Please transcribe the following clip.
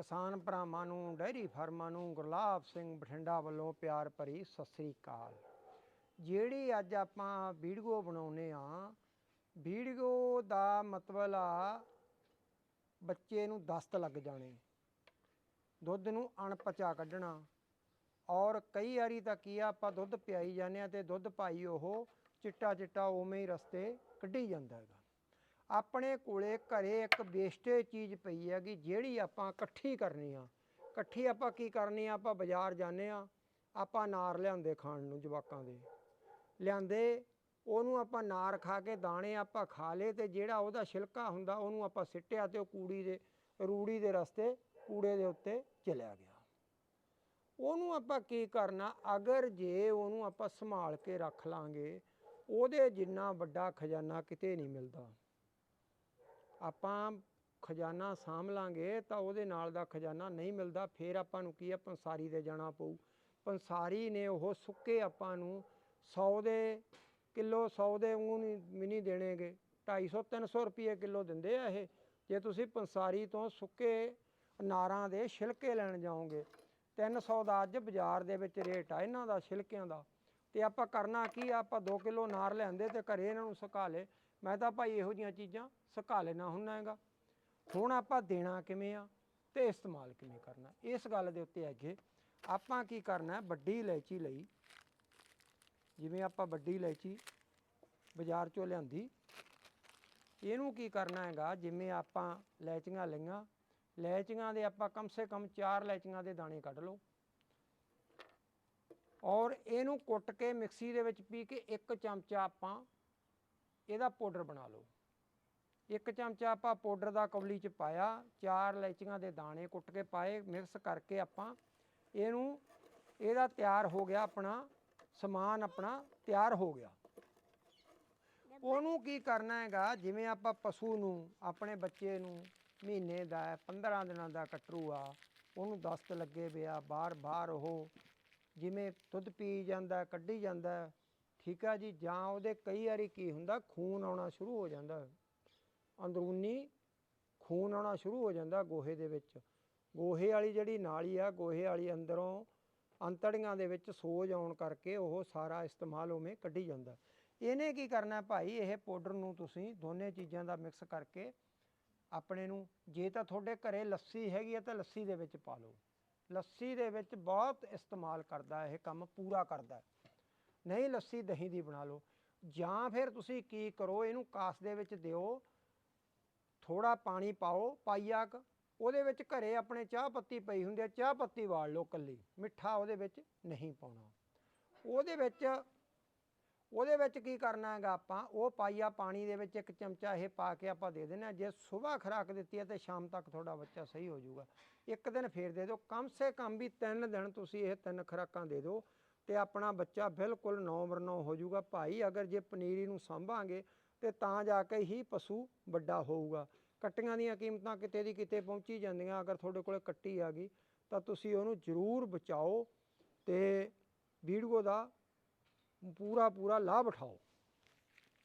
ਕਿਸਾਨ ਭਰਾਵਾਂ ਨੂੰ ਡੈਰੀ ਫਾਰਮਾਂ ਨੂੰ ਗੁਰਲਾਬ ਸਿੰਘ ਬਠਿੰਡਾ ਵੱਲੋਂ ਪਿਆਰ ਭਰੀ ਸਤਿ ਸ੍ਰੀ ਅਕਾਲ। ਜਿਹੜੀ ਅੱਜ ਆਪਾਂ ਵੀਡੀਓ ਬਣਾਉਨੇ ਆ ਵੀਡੀਓ ਦਾ ਮਤਲਬ ਆ ਬੱਚੇ ਨੂੰ ਦਸਤ ਲੱਗ ਜਾਣੇ, ਦੁੱਧ ਨੂੰ ਅਣਪਚਾ ਕੱਢਣਾ। ਔਰ ਕਈ ਵਾਰੀ ਤਾਂ ਕੀ ਆ, ਆਪਾਂ ਦੁੱਧ ਪਿਆਈ ਜਾਂਦੇ ਆ ਤੇ ਦੁੱਧ ਪਾਈ ਉਹ ਚਿੱਟਾ ਚਿੱਟਾ ਉਵੇਂ ਹੀ ਰਸਤੇ ਕੱਢੀ ਜਾਂਦਾ ਹੈਗਾ। ਆਪਣੇ ਕੋਲੇ ਘਰੇ ਇੱਕ ਵੇਸਟੇਜ ਚੀਜ਼ ਪਈ ਹੈਗੀ, ਜਿਹੜੀ ਆਪਾਂ ਇਕੱਠੀ ਕਰਨੀ ਆ। ਇਕੱਠੀ ਆਪਾਂ ਕੀ ਕਰਨੀ ਆ? ਆਪਾਂ ਬਾਜ਼ਾਰ ਜਾਂਦੇ ਆ, ਆਪਾਂ ਨਾਰ ਲਿਆਂਦੇ ਖਾਣ ਨੂੰ ਜਵਾਕਾਂ ਦੇ। ਲਿਆਂਦੇ, ਉਹਨੂੰ ਆਪਾਂ ਨਾਰ ਖਾ ਕੇ ਦਾਣੇ ਆਪਾਂ ਖਾ ਲਏ ਤੇ ਜਿਹੜਾ ਉਹਦਾ ਛਿਲਕਾ ਹੁੰਦਾ, ਉਹਨੂੰ ਆਪਾਂ ਸਿੱਟਿਆ ਤੇ ਉਹ ਕੂੜੀ ਦੇ, ਰੂੜੀ ਦੇ ਰਸਤੇ, ਕੂੜੇ ਦੇ ਉੱਤੇ ਚਲਿਆ ਗਿਆ। ਉਹਨੂੰ ਆਪਾਂ ਕੀ ਕਰਨਾ? ਅਗਰ ਜੇ ਉਹਨੂੰ ਆਪਾਂ ਸੰਭਾਲ ਕੇ ਰੱਖ ਲਾਂਗੇ, ਉਹਦੇ ਜਿੰਨਾ ਵੱਡਾ ਖਜ਼ਾਨਾ ਕਿਤੇ ਨਹੀਂ ਮਿਲਦਾ। ਆਪਾਂ ਖਜ਼ਾਨਾ ਸਾਂਭ ਲਾਂਗੇ ਤਾਂ ਉਹਦੇ ਨਾਲ ਦਾ ਖਜ਼ਾਨਾ ਨਹੀਂ ਮਿਲਦਾ, ਫਿਰ ਆਪਾਂ ਨੂੰ ਕੀ ਆ, ਪੰਸਾਰੀ ਦੇ ਜਾਣਾ ਪਊ। ਪੰਸਾਰੀ ਨੇ ਉਹ ਸੁੱਕੇ ਆਪਾਂ ਨੂੰ 100 ਦੇ ਕਿਲੋ 100 ਦੇ ਉਹ ਨਹੀਂ ਵੀ ਨਹੀਂ ਦੇਣਗੇ। 250 300 ਰੁਪਏ ਕਿਲੋ ਦਿੰਦੇ ਆ ਇਹ। ਜੇ ਤੁਸੀਂ ਪੰਸਾਰੀ ਤੋਂ ਸੁੱਕੇ ਅਨਾਰਾਂ ਦੇ ਛਿਲਕੇ ਲੈਣ ਜਾਓਗੇ 300 ਦਾ ਅੱਜ ਬਾਜ਼ਾਰ ਦੇ ਵਿੱਚ ਰੇਟ ਆ ਇਹਨਾਂ ਦਾ, ਛਿਲਕਿਆਂ ਦਾ। ਤੇ ਆਪਾਂ ਕਰਨਾ ਕੀ ਆਪਾਂ 2 ਕਿਲੋ ਨਾਰ ਲਿਆਂਦੇ ਤੇ ਘਰੇ ਇਹਨਾਂ ਨੂੰ ਸੁਕਾ ਲੇ ਮੈਂ ਤਾਂ ਭਾਈ ਇਹੋ ਜੀਆਂ ਚੀਜ਼ਾਂ ਸੁਕਾ ਲੈਣਾ ਹੁੰਨਾ ਹੈਗਾ। ਹੁਣ ਆਪਾਂ ਦੇਣਾ ਕਿਵੇਂ ਆ ਤੇ ਇਸਤੇਮਾਲ ਕਿਵੇਂ ਕਰਨਾ? ਇਸ ਗੱਲ ਦੇ ਉੱਤੇ ਅੱਗੇ ਆਪਾਂ ਕੀ ਕਰਨਾ ਵੱਡੀ ਇਲਾਇਚੀ ਲਈ, ਜਿਵੇਂ ਆਪਾਂ ਵੱਡੀ ਇਲਾਇਚੀ ਬਾਜ਼ਾਰ ਚੋਂ ਲਿਆਂਦੀ, ਇਹਨੂੰ ਕੀ ਕਰਨਾ ਹੈਗਾ? ਜਿਵੇਂ ਆਪਾਂ ਇਲਾਇਚੀਆਂ ਲਈਆਂ ਲੈਚੀਆਂ ਦੇ ਆਪਾਂ ਕਮ ਸੇ ਕਮ 4 ਇਲਾਇਚੀਆਂ ਦੇ ਦਾਣੇ ਕੱਢ ਲਓ। ਔਰ ਇਹਨੂੰ ਕੁੱਟ ਕੇ ਮਿਕਸੀ ਦੇ ਵਿੱਚ ਪੀ ਕੇ ਇੱਕ ਚਮਚਾ ਆਪਾਂ ਇਹਦਾ ਪਾਊਡਰ ਬਣਾ ਲਓ। ਇੱਕ ਚਮਚਾ ਆਪਾਂ ਪਾਊਡਰ ਦਾ ਕਵਲੀ ਚ ਪਾਇਆ ਚਾਰ ਇਲਾਇਚੀਆਂ ਦੇ ਦਾਣੇ ਕੁੱਟ ਕੇ ਪਾਏ ਮਿਕਸ ਕਰਕੇ ਆਪਾਂ ਇਹਨੂੰ ਇਹਦਾ ਤਿਆਰ ਹੋ ਗਿਆ ਆਪਣਾ ਸਮਾਨ ਆਪਣਾ ਤਿਆਰ ਹੋ ਗਿਆ। ਉਹਨੂੰ ਕੀ ਕਰਨਾ ਹੈਗਾ ਜਿਵੇਂ ਆਪਾਂ ਪਸ਼ੂ ਨੂੰ ਆਪਣੇ ਬੱਚੇ ਨੂੰ ਮਹੀਨੇ ਦਾ ਹੈ, 15 ਦਿਨਾਂ ਦਾ ਕਟਰੂ ਆ ਉਹਨੂੰ ਦਸਤ ਲੱਗੇ ਪਿਆ ਬਾਰ-ਬਾਰ ਉਹ ਜਿਵੇਂ ਦੁੱਧ ਪੀ ਜਾਂਦਾ ਕੱਢੀ ਜਾਂਦਾ ਠੀਕ ਆ ਜੀ, ਜਾਂ ਉਹਦੇ ਕਈ ਵਾਰੀ ਕੀ ਹੁੰਦਾ, ਖੂਨ ਆਉਣਾ ਸ਼ੁਰੂ ਹੋ ਜਾਂਦਾ। ਅੰਦਰੂਨੀ ਖੂਨ ਆਉਣਾ ਸ਼ੁਰੂ ਹੋ ਜਾਂਦਾ ਗੋਹੇ ਦੇ ਵਿੱਚ। ਗੋਹੇ ਵਾਲੀ ਜਿਹੜੀ ਨਾਲੀ ਆ, ਗੋਹੇ ਵਾਲੀ ਅੰਦਰੋਂ ਅੰਤੜੀਆਂ ਦੇ ਵਿੱਚ ਸੋਜ ਆਉਣ ਕਰਕੇ ਉਹ ਸਾਰਾ ਇਸਤੇਮਾਲ ਉਵੇਂ ਕੱਢੀ ਜਾਂਦਾ। ਇਹਨੇ ਕੀ ਕਰਨਾ ਭਾਈ, ਇਹ ਪਾਊਡਰ ਨੂੰ ਤੁਸੀਂ ਦੋਨੇ ਚੀਜ਼ਾਂ ਦਾ ਮਿਕਸ ਕਰਕੇ ਆਪਣੇ ਨੂੰ, ਜੇ ਤਾਂ ਤੁਹਾਡੇ ਘਰੇ ਲੱਸੀ ਹੈਗੀ ਆ ਤਾਂ ਲੱਸੀ ਦੇ ਵਿੱਚ ਪਾ ਲਓ। ਲੱਸੀ ਦੇ ਵਿੱਚ ਬਹੁਤ ਇਸਤੇਮਾਲ ਕਰਦਾ, ਇਹ ਕੰਮ ਪੂਰਾ ਕਰਦਾ। ਨਹੀਂ ਲੱਸੀ, ਦਹੀਂ ਦੀ ਬਣਾ ਲਓ। ਜਾਂ ਫਿਰ ਤੁਸੀਂ ਕੀ ਕਰੋ, ਇਹਨੂੰ ਕਾਸ ਦੇ ਵਿੱਚ ਦਿਓ। ਥੋੜਾ ਪਾਣੀ ਪਾਓ ਪਾਈਆ ਕੁ ਉਹਦੇ ਵਿੱਚ ਘਰੇ ਆਪਣੇ ਚਾਹ ਪੱਤੀ ਪਈ ਹੁੰਦੀ ਹੈ ਚਾਹ ਪੱਤੀ ਵਾਲ ਲਓ ਕੱਲੀ। ਮਿੱਠਾ ਉਹਦੇ ਵਿੱਚ ਨਹੀਂ ਪਾਉਣਾ। ਉਹਦੇ ਵਿੱਚ ਉਹਦੇ ਵਿੱਚ ਕੀ ਕਰਨਾ ਹੈਗਾ ਆਪਾਂ? ਉਹ ਪਾਈਆ ਪਾਣੀ ਦੇ ਵਿੱਚ ਇੱਕ ਚਮਚਾ ਇਹ ਪਾ ਕੇ ਆਪਾਂ ਦੇ ਦੇਣਾ ਜੇ ਸਵੇਰ ਖੁਰਾਕ ਦਿੱਤੀ ਹੈ ਤੇ ਸ਼ਾਮ ਤੱਕ ਤੁਹਾਡਾ ਬੱਚਾ ਸਹੀ ਹੋ ਜਾਊਗਾ। ਇੱਕ ਦਿਨ ਫੇਰ ਦੇ ਦਿਓ। ਕਮ ਸੇ ਕਮ ਵੀ ਤਿੰਨ ਦਿਨ ਤੁਸੀਂ ਇਹ ਤਿੰਨ ਖੁਰਾਕਾਂ ਦੇ ਦਿਓ। ਤੇ ਆਪਣਾ ਬੱਚਾ ਬਿਲਕੁਲ ਨੌ ਬਰਨੌ ਹੋ ਜਾਊਗਾ। ਭਾਈ, ਅਗਰ ਜੇ ਪਨੀਰੀ ਨੂੰ ਸਾਂਭਾਂਗੇ, ਤੇ ਤਾਂ ਜਾ ਕੇ ਹੀ ਪਸ਼ੂ ਵੱਡਾ ਹੋਊਗਾ। ਕੱਟੀਆਂ ਦੀਆਂ ਕੀਮਤਾਂ ਕਿਤੇ ਦੀ ਕਿਤੇ ਪਹੁੰਚੀ ਜਾਂਦੀਆਂ। ਅਗਰ ਤੁਹਾਡੇ ਕੋਲੇ ਕੱਟੀ ਆ ਗਈ, ਤਾਂ ਤੁਸੀਂ ਉਹਨੂੰ ਜ਼ਰੂਰ ਬਚਾਓ ਤੇ ਵੀਡੀਓ ਦਾ ਪੂਰਾ ਪੂਰਾ ਲਾਭ ਉਠਾਓ।